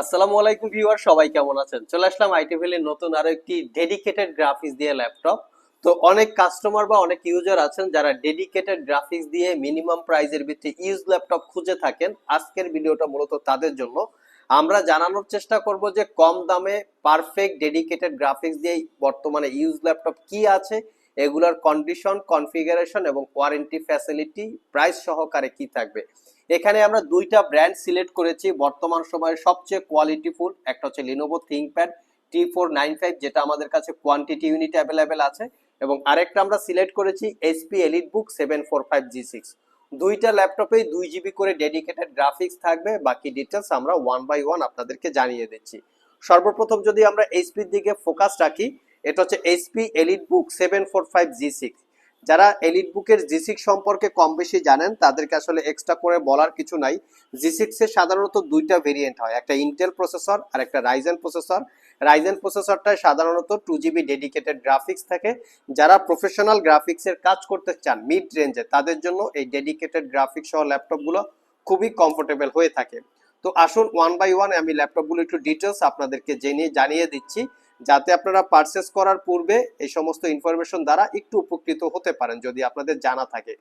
আসসালামু আলাইকুম ভিউয়ার, সবাই কেমন আছেন? চলে আসলাম আইটি ভ্যালির নতুন আরও একটি ডেডিকেটেড গ্রাফিক্স দিয়ে ল্যাপটপ তো অনেক কাস্টমার বা অনেক ইউজার আছেন যারা ডেডিকেটেড গ্রাফিক্স দিয়ে মিনিমাম প্রাইজের ভিত্তি ইউজ ল্যাপটপ খুঁজে থাকেন। আজকের ভিডিওটা মূলত তাদের জন্য। আমরা জানানোর চেষ্টা করব যে কম দামে পারফেক্ট ডেডিকেটেড গ্রাফিক্স দিয়ে বর্তমানে ইউজ ল্যাপটপ কি আছে, এগুলোর কন্ডিশন কনফিগারেশন এবং ওয়ারেন্টি ফ্যাসিলিটি প্রাইস সহকারে কি থাকবে। এখানে আমরা দুইটা ব্র্যান্ড সিলেক্ট করেছি। বর্তমান সময়ের সবচেয়ে কোয়ালিটিফুল একটা হচ্ছে Lenovo ThinkPad T four nine five যেটা আমাদের কাছে কোয়ান্টিটি ইউনিট অ্যাভেলেবেল আছে। এবং আরেকটা আমরা সিলেক্ট করেছি HP EliteBook seven four five G six দুইটা ল্যাপটপেই দুই জিবি করে ডেডিকেটেড গ্রাফিক্স থাকবে। বাকি ডিটেলস আমরা ওয়ান বাই ওয়ান আপনাদেরকে জানিয়ে দিচ্ছি। সর্বপ্রথম যদি আমরা এইচপির দিকে ফোকাস রাখি, এটা হচ্ছে HP EliteBook seven four five G six যারা এলিট বুকের জি সিক্স সম্পর্কে কম বেশি জানেন, তাদেরকে আসলে এক্সট্রা করে বলার কিছু নাই। জি সিক্স এর সাধারণত দুইটা ভেরিয়েন্ট হয়, একটা ইন্টেল প্রসেসর আর একটা রাইজেন প্রসেসর রাইজেন প্রসেসরটায় সাধারণত টু জিবি ডেডিকেটেড গ্রাফিক্স থাকে। যারা প্রফেশনাল গ্রাফিক্সের কাজ করতে চান মিড রেঞ্জে তাদের জন্য এই ডেডিকেটেড গ্রাফিক্স সহ ল্যাপটপগুলো খুবই কমফোর্টেবল হয়ে থাকে। তো আসুন ওয়ান বাই ওয়ান আমি ল্যাপটপগুলো একটু ডিটেলস আপনাদেরকে জেনে জানিয়ে দিচ্ছি। যাতে আপনারা পারচেস করার পূর্বে এই সমস্ত ইনফরমেশন দ্বারা একটু উপকৃত হতে পারেন, যদি আপনাদের জানা থাকে।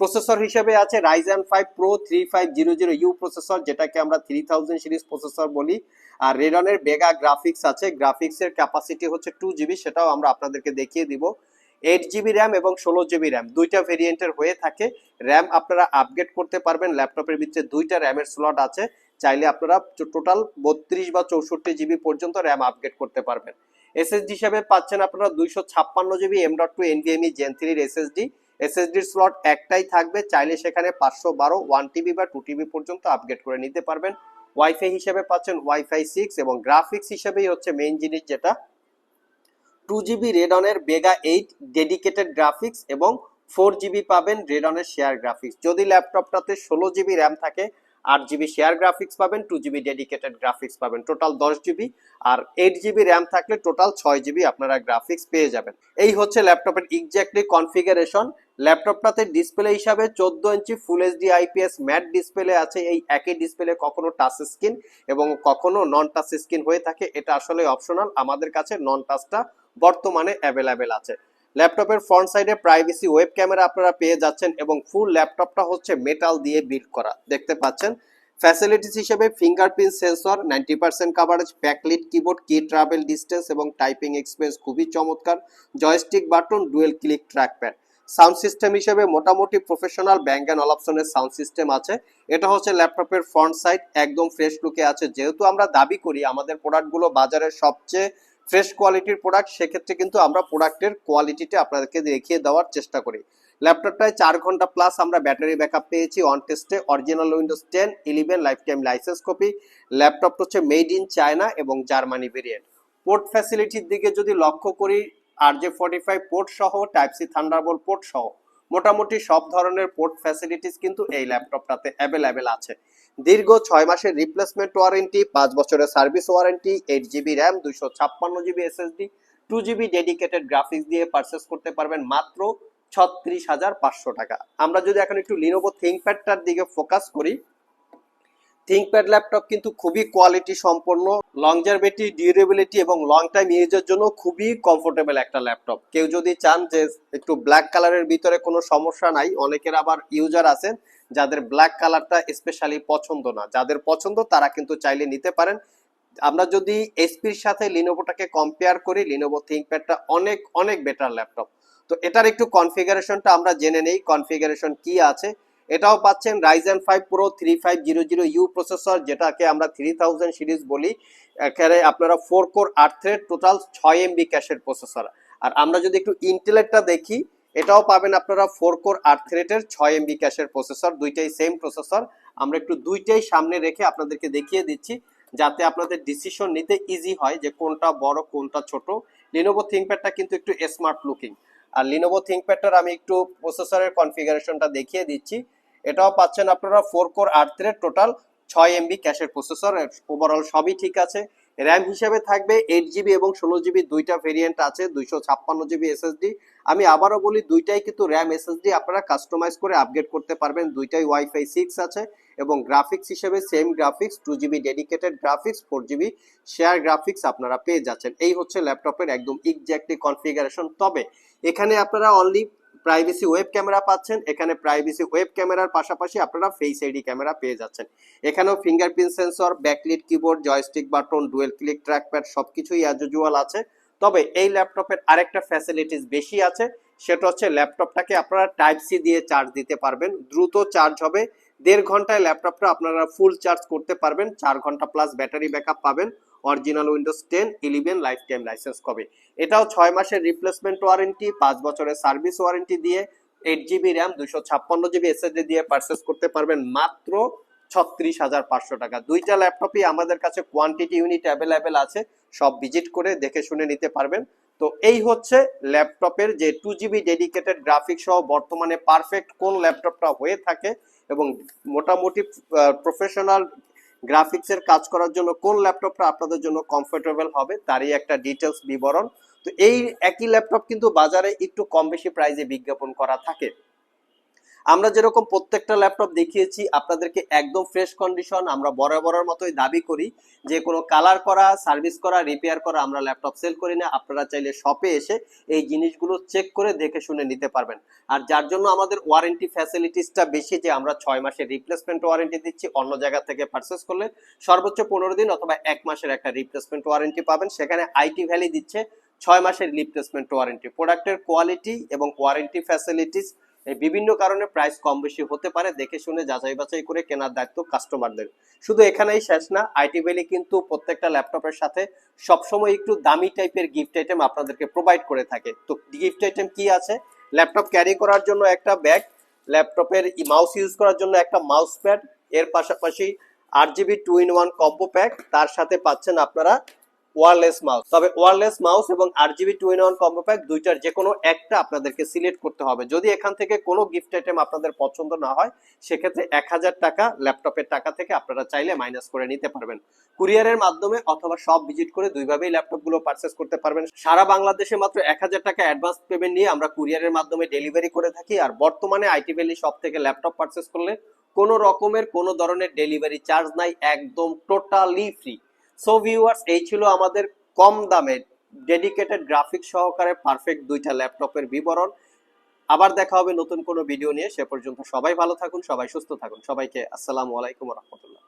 প্রসেসর হিসেবে আছে Ryzen five pro three five zero zero U processor যেটাকে আমরা থ্রি থাউজেন্ড সিরিজ প্রসেসর বলি। আর রেডনের বেগা গ্রাফিক্স আছে। গ্রাফিক্সের ক্যাপাসিটি হচ্ছে টু জিবি সেটাও আমরা আপনাদেরকে দেখিয়ে দিব। এইট জিবি র্যাম এবং ষোলো জিবি র্যাম দুইটা ভেরিয়েন্টের হয়ে থাকে। র্যাম আপনারা আপগ্রেড করতে পারবেন। ল্যাপটপের ভিতরে দুইটা র্যামের স্লট আছে। চাইলে আপনারা টোটাল বত্রিশ বা চৌষট্টি জিবি পর্যন্ত র্যাম আপগ্রেড করতে পারবেন। এসএসডি হিসাবে পাচ্ছেন আপনারা দুইশো ছাপ্পান্ন GB M dot two NVMe gen থ্রির এসএসডি এসএসডির স্লট একটাই থাকবে, চাইলে সেখানে পাঁচশো বারো ওয়ান টিবি বা টু টিবি পর্যন্ত আপগ্রেড করে নিতে পারবেন। ওয়াইফাই হিসেবে পাচ্ছেন ওয়াইফাই সিক্স এবং গ্রাফিক্স হিসেবেই হচ্ছে মেইন জিনিস যেটা। টু জিবি রেডনের বেগা এইট ডেডিকেটেড গ্রাফিক্স এবং ফোর জিবি পাবেন রেডনের শেয়ার গ্রাফিক্স যদি ল্যাপটপটাতে ষোলো জিবি র্যাম থাকে আট জিবি শেয়ার গ্রাফিক্স পাবেন টু জিবি ডেডিকেটেড গ্রাফিক্স পাবেন টোটাল দশ জিবি আর এইট জিবি র্যাম থাকলে টোটাল ছয় জিবি আপনারা গ্রাফিক্স পেয়ে যাবেন। এই হচ্ছে ল্যাপটপের এক্স্যাক্টলি কনফিগারেশন ল্যাপটপটাতে ডিসপ্লে হিসাবে চোদ্দ inch full HD IPS matte display আছে, এই একই ডিসপ্লে কখনো টাচ স্ক্রিন এবং কখনো নন টাচ স্ক্রিন হয়ে থাকে, এটা আসলে অপশনাল আমাদের কাছে নন টাচটা বর্তমানে অ্যাভেলেবেল আছে। ল্যাপটপের ফ্রন্ট সাইডে প্রাইভেসি ওয়েব ক্যামেরা আপনারা পেয়ে যাচ্ছেন এবং ফুল ল্যাপটপটা হচ্ছে মেটাল দিয়ে বিল্ড করা। দেখতে পাচ্ছেন? ফ্যাসিলিটিস হিসেবে fingerprint sensor ninety percent coverage backlit keyboard key travel distance এবং টাইপিং এক্সপ্রেস খুবই চমৎকার। Joystick button dual click trackpad sound system হিসেবে মোটামুটি প্রফেশনাল ব্যাঙ্ক অ্যান্ড অপশনের সাউন্ড সিস্টেম আছে। এটা হচ্ছে ল্যাপটপের ফ্রন্ট সাইড একদম ফ্রেশ লুকে আছে। যেহেতু আমরা দাবি করি আমাদের প্রোডাক্টগুলো বাজারের সবচেয়ে ফ্রেশ কোয়ালিটির প্রোডাক্ট, সেক্ষেত্রে কিন্তু আমরা প্রোডাক্টের কোয়ালিটিটা আপনাদেরকে দেখিয়ে দেওয়ার চেষ্টা করি। ল্যাপটপটায় চার ঘণ্টা প্লাস আমরা ব্যাটারি ব্যাকআপ পেয়েছি অন টেস্টে original Windows ten eleven lifetime licence copy ল্যাপটপটা হচ্ছে মেড ইন চায়না এবং জার্মানি ভেরিয়েন্ট পোর্ট ফ্যাসিলিটির দিকে যদি লক্ষ্য করি R J forty five port সহ টাইপ সি থান্ডারবোল্ট পোর্ট সহ, মোটামুটি সব ধরনের পোর্ট ফ্যাসিলিটিস কিন্তু এই ল্যাপটপটাতে অ্যাভেলেবেল আছে। দীর্ঘ ছয় মাসের রিপ্লেসমেন্ট ওয়ারেন্টি পাঁচ বছরের service warranty eight GB RAM দুইশো ছাপ্পান্ন GB SSD two GB dedicated graphics দিয়ে পারচেস করতে পারবেন মাত্র ছত্রিশ হাজার পাঁচশো টাকা। আমরা যদি এখন একটু লিনোভো থিঙ্কপ্যাডটার দিকে ফোকাস করি থিঙ্কপ্যাড ল্যাপটপ কিন্তু খুবই কোয়ালিটি সম্পন্ন লংজারভিটি ডিউরেবিলিটি এবং লং টাইম ইউজের জন্য খুবই কমফোর্টেবল একটা ল্যাপটপ কেউ যদি চান যে একটু ব্ল্যাক কালারের ভিতরে কোনো সমস্যা নাই, অনেকের আবার ইউজার আছেন যাদের ব্ল্যাক কালারটা স্পেশালি পছন্দ না। যাদের পছন্দ তারা কিন্তু চাইলে নিতে পারেন। আমরা যদি এসপির সাথে লিনোভোটাকে কম্পেয়ার করি লিনোভো থিঙ্কপ্যাডটা অনেক অনেক বেটার ল্যাপটপ তো এটার একটু কনফিগারেশনটা আমরা জেনে নেই কনফিগারেশন কি আছে। এটাও পাচ্ছেন Ryzen five pro three five zero zero U processor যেটাকে আমরা থ্রি থাউজেন্ড সিরিজ বলি। এখানে আপনারা ফোর কোর আট থ্রেড টোটাল ছয় এমবি ক্যাশের প্রসেসর আর আমরা যদি একটু ইন্টেলেটটা দেখি, এটাও পাবেন আপনারা ফোর কোর আট থ্রেডের ছয় এমবি ক্যাশের প্রসেসর দুইটাই সেম প্রসেসর আমরা একটু দুইটাই সামনে রেখে আপনাদেরকে দেখিয়ে দিচ্ছি, যাতে আপনাদের ডিসিশন নিতে ইজি হয় যে কোনটা বড়, কোনটা ছোট। লিনোভো থিঙ্কপ্যাডটা কিন্তু একটু স্মার্ট লুকিং আর লিনোভো থিঙ্কপ্যাডটার আমি একটু প্রসেসরের কনফিগারেশনটা দেখিয়ে দিচ্ছি। এটাও পাচ্ছেন আপনারা ফোর কোর আট থ্রেড টোটাল ছয় এমবি ক্যাশের প্রসেসর ওভারঅল সবই ঠিক আছে। র্যাম হিসেবে থাকবে এইট জিবি এবং ষোলো জিবি দুইটা ভেরিয়েন্ট আছে, দুইশো ছাপ্পান্ন জিবি এসএসডি আমি আবারও বলি, দুইটাই কিন্তু র্যাম এসএসডি আপনারা কাস্টমাইজ করে আপগ্রেড করতে পারবেন। দুইটাই ওয়াইফাই সিক্স আছে এবং গ্রাফিক্স হিসেবে same graphics two GB dedicated graphics four GB share graphics আপনারা পেয়ে যাচ্ছেন। এই হচ্ছে ল্যাপটপের একদম এক্স্যাক্টলি কনফিগারেশন তবে এখানে আপনারা অনলি প্রাইভেসি ওয়েব ক্যামেরা পাচ্ছেন, এখানে প্রাইভেসি ওয়েব ক্যামেরার পাশাপাশি আপনারা ফেস আইডি ক্যামেরা পেয়ে যাচ্ছেন। এখানেও fingerprint sensor backlit keyboard joystick button dual click trackpad সবকিছুই অ্যাজ ইউজুয়াল আছে। তবে এই ল্যাপটপের আরেকটা ফ্যাসিলিটিস বেশি আছে, সেটা হচ্ছে ল্যাপটপটাকে আপনারা টাইপ সি দিয়ে চার্জ দিতে পারবেন। দ্রুত চার্জ হবে, দেড় ঘন্টায় ল্যাপটপটা আপনারা ফুল চার্জ করতে পারবেন, চার ঘণ্টা প্লাস ব্যাটারি ব্যাকআপ পাবেন। Original Windows ten eleven lifetime licence কবে? এটাও ছয় মাসের রিপ্লেসমেন্ট ওয়ারেন্টি পাঁচ বছরের সার্ভিস ওয়ারেন্টি দিয়ে এইট জিবি র্যাম দুশো ছাপ্পান্ন জিবি এসএসডি দিয়ে পারচেস করতে পারবেন মাত্র ছত্রিশ হাজার পাঁচশো টাকা। দুইটা ল্যাপটপই আমাদের কাছে কোয়ান্টিটি ইউনিট অ্যাভেলেবেল আছে, সব ভিজিট করে দেখে শুনে নিতে পারবেন। তো এই হচ্ছে ল্যাপটপের যে টু জিবি ডেডিকেটেড গ্রাফিক সহ বর্তমানে পারফেক্ট কোন ল্যাপটপটা হয়ে থাকে এবং মোটামুটি প্রফেশনাল গ্রাফিক্সের কাজ করার জন্য কোন ল্যাপটপটা আপনাদের জন্য কমফোর্টেবল হবে, তারই একটা ডিটেলস বিবরণ। তো এই একই ল্যাপটপ কিন্তু বাজারে একটু কম বেশি প্রাইজে বিজ্ঞাপন করা থাকে। আমরা যেরকম প্রত্যেকটা ল্যাপটপ দেখিয়েছি, আপনাদেরকে একদম ফ্রেশ কন্ডিশন আমরা বরাবরের মতোই দাবি করি যে কোনো কালার করা সার্ভিস করা রিপেয়ার করা আমরা ল্যাপটপ সেল করি না। আপনারা চাইলে শপে এসে এই জিনিসগুলো চেক করে দেখে শুনে নিতে পারবেন। আর যার জন্য আমাদের ওয়ারেন্টি ফ্যাসিলিটিসটা বেশি যে আমরা ছয় মাসের রিপ্লেসমেন্ট ওয়ারেন্টি দিচ্ছি, অন্য জায়গা থেকে পারচেস করলে সর্বোচ্চ পনেরো দিন অথবা এক মাসের একটা রিপ্লেসমেন্ট ওয়ারেন্টি পাবেন। সেখানে আইটি ভ্যালি দিচ্ছে ছয় মাসের রিপ্লেসমেন্ট ওয়ারেন্টি প্রোডাক্টের কোয়ালিটি এবং ওয়ারেন্টি ফ্যাসিলিটিস এই বিভিন্ন কারণে প্রাইস কম বেশি হতে পারে। দেখে শুনে যাচাই বাছাই করে কেনার দায়িত্ব কাস্টমারদের শুধু এখানেই শেষ না আইটি ভ্যালি কিন্তু প্রত্যেকটা ল্যাপটপের সাথে সবসময় একটু দামি টাইপের গিফট আইটেম আপনাদেরকে প্রোভাইড করে থাকে। তো গিফট আইটেম কি আছে? ল্যাপটপ ক্যারি করার জন্য একটা ব্যাগ ল্যাপটপের মাউস ইউজ করার জন্য একটা মাউস প্যাড এর পাশাপাশি আট GB two in one combo pack তার সাথে পাচ্ছেন আপনারা ওয়ারলেস মাউস। তবে ওয়ারলেস মাউস এবং আট GB two in one combo pack দুইটার যে কোনো একটা আপনাদেরকে সিলেক্ট করতে হবে। যদি এখান থেকে কোনো গিফট আইটেম আপনাদের পছন্দ না হয়, সেক্ষেত্রে এক হাজার টাকা ল্যাপটপের টাকা থেকে আপনারা চাইলে মাইনাস করে নিতে পারবেন। কুরিয়ারের মাধ্যমে অথবা সব ভিজিট করে দুইভাবেই ল্যাপটপগুলো পারচেস করতে পারবেন। সারা বাংলাদেশে মাত্র এক হাজার টাকা অ্যাডভান্স পেমেন্ট নিয়ে আমরা কুরিয়ারের মাধ্যমে ডেলিভারি করে থাকি। আর বর্তমানে আইটি ভ্যালি সব থেকে ল্যাপটপ পারচেস করলে কোনো রকমের কোনো ধরনের ডেলিভারি চার্জ নাই, একদম টোটালি ফ্রি। সো ভিউয়ার্স এই ছিল আমাদের কম দামে ডেডিকেটেড গ্রাফিক্স সহকারে পারফেক্ট দুইটা ল্যাপটপের বিবরণ। আবার দেখা হবে নতুন কোনো ভিডিও নিয়ে। সে পর্যন্ত সবাই ভালো থাকুন, সবাই সুস্থ থাকুন। সবাইকে আসসালামু আলাইকুম রহমতুল্লাহ।